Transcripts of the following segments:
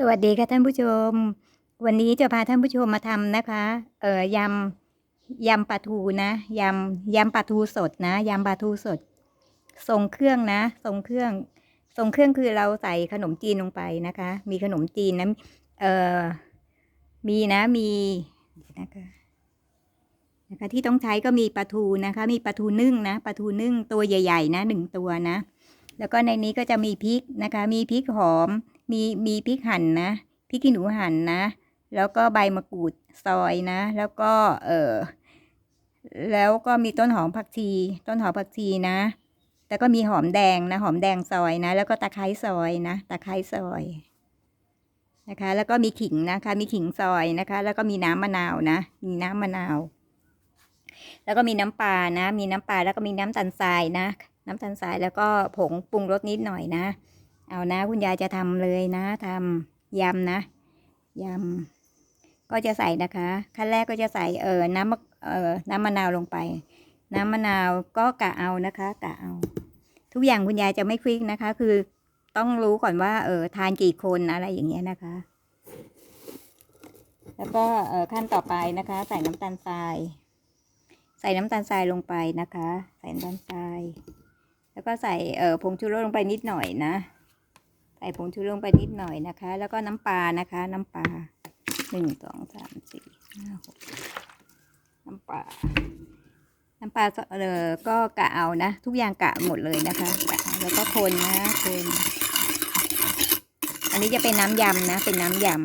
สวัสดีค่ะท่านผู้ชม วันนี้จะพาท่านผู้ชมมาทำนะคะ เอ่อยำยำปลาทูนะยำยำปลาทูสดนะยำปลาทูสด ทรงเครื่องนะทรงเครื่อง ทรงเครื่องคือเราใส่ขนมจีนลงไปนะคะ มีขนมจีนนะเอ่อมีนะมีนะคะนะคะที่ต้องใช้ก็มีปลาทูนะคะ มีปลาทูนึ่งนะปลาทูนึ่งตัวใหญ่ ๆ นะหนึ่งตัวนะ แล้วก็ในนี้ก็จะมีพริกนะคะ มีพริกหอม มีมีพริกหั่นนะพริกขี้หนูหั่นนะ แล้วก็ใบมะกรูดซอยนะ แล้วก็เออแล้วก็มีต้นหอมผักชี ต้นหอมผักชีนะแล้วก็มีหอมแดงนะ หอมแดงซอยนะ แล้วก็ตะไคร้ซอยนะ ตะไคร้ซอยนะคะ แล้วก็มีขิงนะคะ มีขิงซอยนะคะ แล้วก็มีน้ำมะนาวนะ มีน้ำมะนาว แล้วก็มีน้ำปลานะ มีน้ำปลาแล้วก็มีน้ำตาลทรายนะ น้ำตาลทรายแล้วก็ผงปรุงรสนิดหน่อยนะ เอานะ คุณยายจะทำเลยนะทำยำนะยำก็จะใส่นะคะ ขั้นแรกก็จะใส่เออน้ำมะเออน้ำมะนาวลงไป น้ำมะนาวก็กะเอานะคะกะเอา ทุกอย่างคุณยายจะไม่คลิกนะคะ คือต้องรู้ก่อนว่าเออทานกี่คนอะไรอย่างเงี้ยนะคะ แล้วก็เออขั้นต่อไปนะคะ ใส่น้ำตาลทราย ใส่น้ำตาลทรายลงไปนะคะ ใส่น้ำตาลทราย แล้วก็ใส่เอ่อผงชูรสลงไปนิดหน่อยนะ ใส่ผงชูรสลงไปนิดหน่อยนะคะ แล้วก็น้ำปลานะคะ น้ำปลาหนึ่งสองสามสี่ห้าหกน้ำปลาน้ำปลาเออก็กะเอานะ ทุกอย่างกะหมดเลยนะคะกะแล้วก็คนนะคนอันนี้จะเป็นน้ำยำนะ เป็นน้ำยำ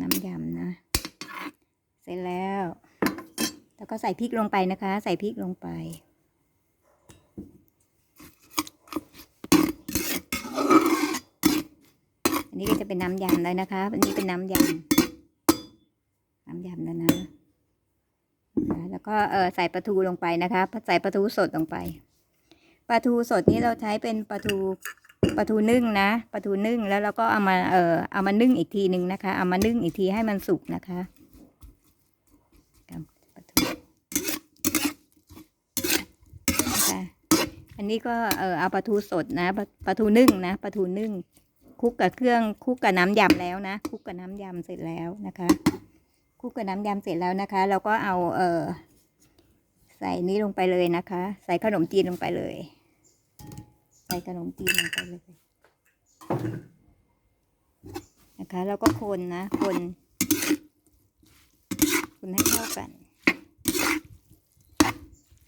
น้ำยำนะ เสร็จแล้ว แล้วก็ใส่พริกลงไปนะคะ ใส่พริกลงไป นี้ก็จะเป็นน้ำยำแล้วนะคะ อันนี้เป็นน้ำยำน้ำยำแล้วนะแล้วก็เออใส่ปลาทูลงไปนะคะใส่ปลาทูสดลงไปปลาทูสดนี้เราใช้เป็นปลาทูปลาทูนึ่งนะปลาทูนึ่งแล้วเราก็เอามาเออเอามานึ่งอีกทีหนึ่งนะคะ เอามานึ่งอีกทีให้มันสุกนะคะปลาทูนะคะอันนี้ก็เออเอาปลาทูสดนะปลาทูนึ่งนะปลาทูนึ่ง คุกกับเครื่องคุกกับน้ำยำแล้วนะคุกกับน้ำยำเสร็จแล้วนะคะ คุกกับน้ำยำเสร็จแล้วนะคะ เราก็เอาเออใส่นี้ลงไปเลยนะคะ ใส่ขนมจีนลงไปเลย ใส่ขนมจีนลงไปเลยนะคะแล้วก็คนนะ คนคนให้เข้ากัน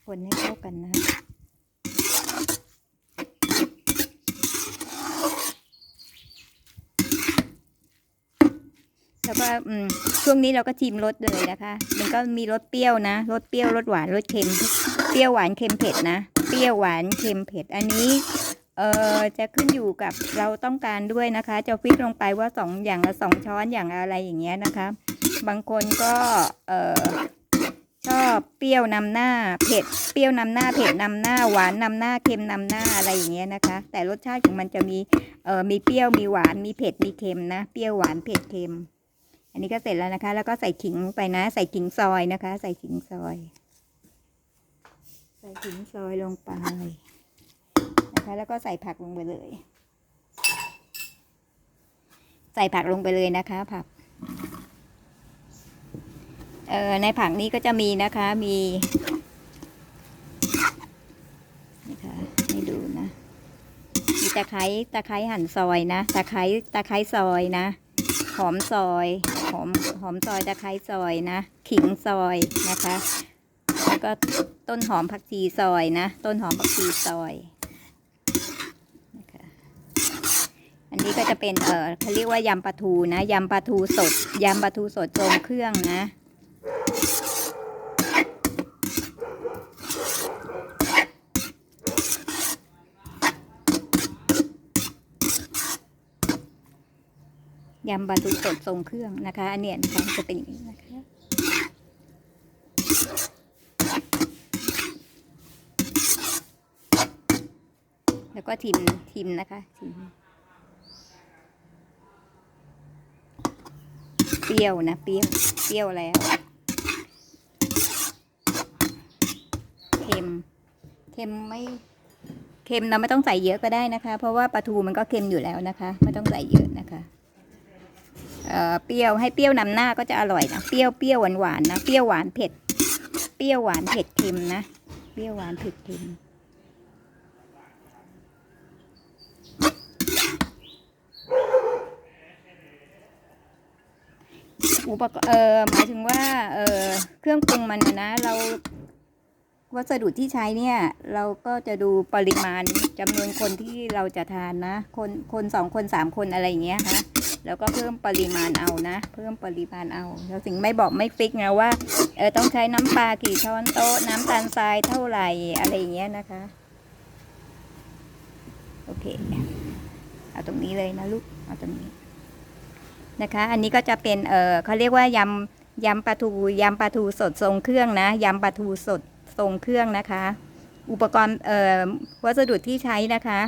คนให้เข้ากันนะคะ แล้วก็ช่วงนี้เราก็ชิมรสเลยนะคะ มันก็มีรสเปรี้ยวนะรสเปรี้ยวรสหวานรสเค็ม เปรี้ยวหวานเค็มเผ็ดนะเปรี้ยวหวานเค็มเผ็ดอันนี้เอ่อจะขึ้นอยู่กับเราต้องการด้วยนะคะ จะฟิกลงไปว่าสองอย่างละสองช้อนอย่างอะไรอย่างเงี้ยนะคะ บางคนก็เอ่อชอบเปรี้ยวนำหน้าเผ็ดเปรี้ยวนำหน้าเผ็ดนำหน้าหวานนำหน้าเค็มนำหน้าอะไรอย่างเงี้ยนะคะ แต่รสชาติของมันจะมีเอ่อมีเปรี้ยวมีหวานมีเผ็ดมีเค็มนะ เปรี้ยวหวานเผ็ดเค็ม อันนี้ก็เสร็จแล้วนะคะ แล้วก็ใส่ขิงไปนะ ใส่ขิงซอยนะคะ ใส่ขิงซอย ใส่ขิงซอยลงไปนะคะ แล้วก็ใส่ผักลงไปเลย ใส่ผักลงไปเลยนะคะ ผัก เอ่อในผักนี้ก็จะมีนะคะ มีนี่ค่ะให้ดูนะมีตะไคร้ตะไคร้หั่นซอยนะ ตะไคร้ตะไคร้ซอยนะ หอมซอยหอมหอมซอยตะไคร้ซอยนะ ขิงซอยนะคะ แล้วก็ต้นหอมผักชีซอยนะ ต้นหอมผักชีซอยนะคะอันนี้ก็จะเป็นเออเขาเรียกว่ายำปลาทูนะยำปลาทูสดยำปลาทูสดทรงเครื่องนะ ยำปลาทูสดทรงเครื่องนะคะอันเนี้ยนะคะจะเป็นอย่างนี้นะคะแล้วก็ทิมทิมนะคะทิมเปรี้ยวนะเปรี้ยวเปรี้ยวแล้วเค็มเค็มไม่เค็มเราไม่ต้องใส่เยอะก็ได้นะคะ เพราะว่าปลาทูมันก็เค็มอยู่แล้วนะคะ ไม่ต้องใส่เยอะนะคะ เออเปรี้ยวให้เปรี้ยวนำหน้าก็จะอร่อยนะเปรี้ยวเปรี้ยวหวานหวานนะเปรี้ยวหวานเผ็ดเปรี้ยวหวานเผ็ดเค็มนะเปรี้ยวหวานเผ็ดเค็มอุปกรณ์เออหมายถึงว่าเออเครื่องปรุงมันนะเรา วัสดุที่ใช้เนี่ย เราก็จะดูปริมาณจำนวนคนที่เราจะทานนะ คนคนสองคนสามคนอะไรอย่างเงี้ยค่ะแล้วก็เพิ่มปริมาณเอานะ เพิ่มปริมาณเอาเราถึงไม่บอกไม่ฟิกนะว่าเออต้องใช้น้ำปลากี่ช้อนโต๊ะน้ำตาลทรายเท่าไหร่อะไรอย่างเงี้ยนะคะ โอเคเอาตรงนี้เลยนะลูกเอาตรงนี้นะคะ อันนี้ก็จะเป็นเออเขาเรียกว่ายำยำปลาทูยำปลาทูสดทรงเครื่องนะยำปลาทูสด ทรงเครื่องนะคะ อุปกรณ์เอ่อวัสดุที่ใช้นะคะ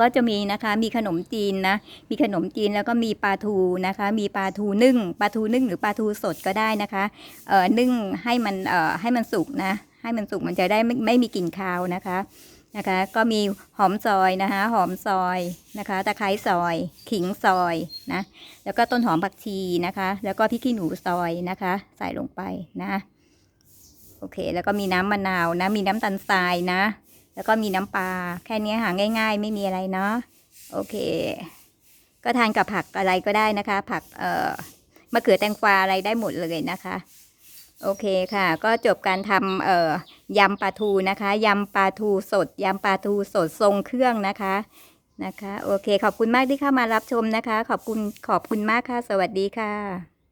ก็จะมีนะคะมีขนมจีนนะมีขนมจีนแล้วก็มีปลาทูนะคะ มีปลาทูนึ่งปลาทูนึ่งหรือปลาทูสดก็ได้นะคะเอ่อนึ่งให้มันเอ่อให้มันสุกนะ ให้มันสุกมันจะได้ไม่ไม่มีกลิ่นคาวนะคะนะคะก็มีหอมซอยนะคะหอมซอยนะคะตะไคร้ซอย ขิงซอยนะแล้วก็ต้นหอมผักชีนะคะ แล้วก็พริกขี้หนูซอยนะคะ ใส่ลงไปนะ โอเค แล้วก็มีน้ำมะนาวนะ มีน้ำตาลทรายนะ แล้วก็มีน้ำปลา แค่นี้หาง่าย ๆ ไม่มีอะไรเนาะ โอเค ก็ทานกับผักอะไรก็ได้นะคะ ผักเอ่อมะเขือแตงกวาอะไรได้หมดเลยนะคะ โอเคค่ะ ก็จบการทำเอ่อยำปลาทูนะคะ ยำปลาทูสด ยำปลาทูสดทรงเครื่องนะคะ นะคะ โอเค ขอบคุณมากที่เข้ามารับชมนะคะ ขอบคุณ ขอบคุณมากค่ะ สวัสดีค่ะ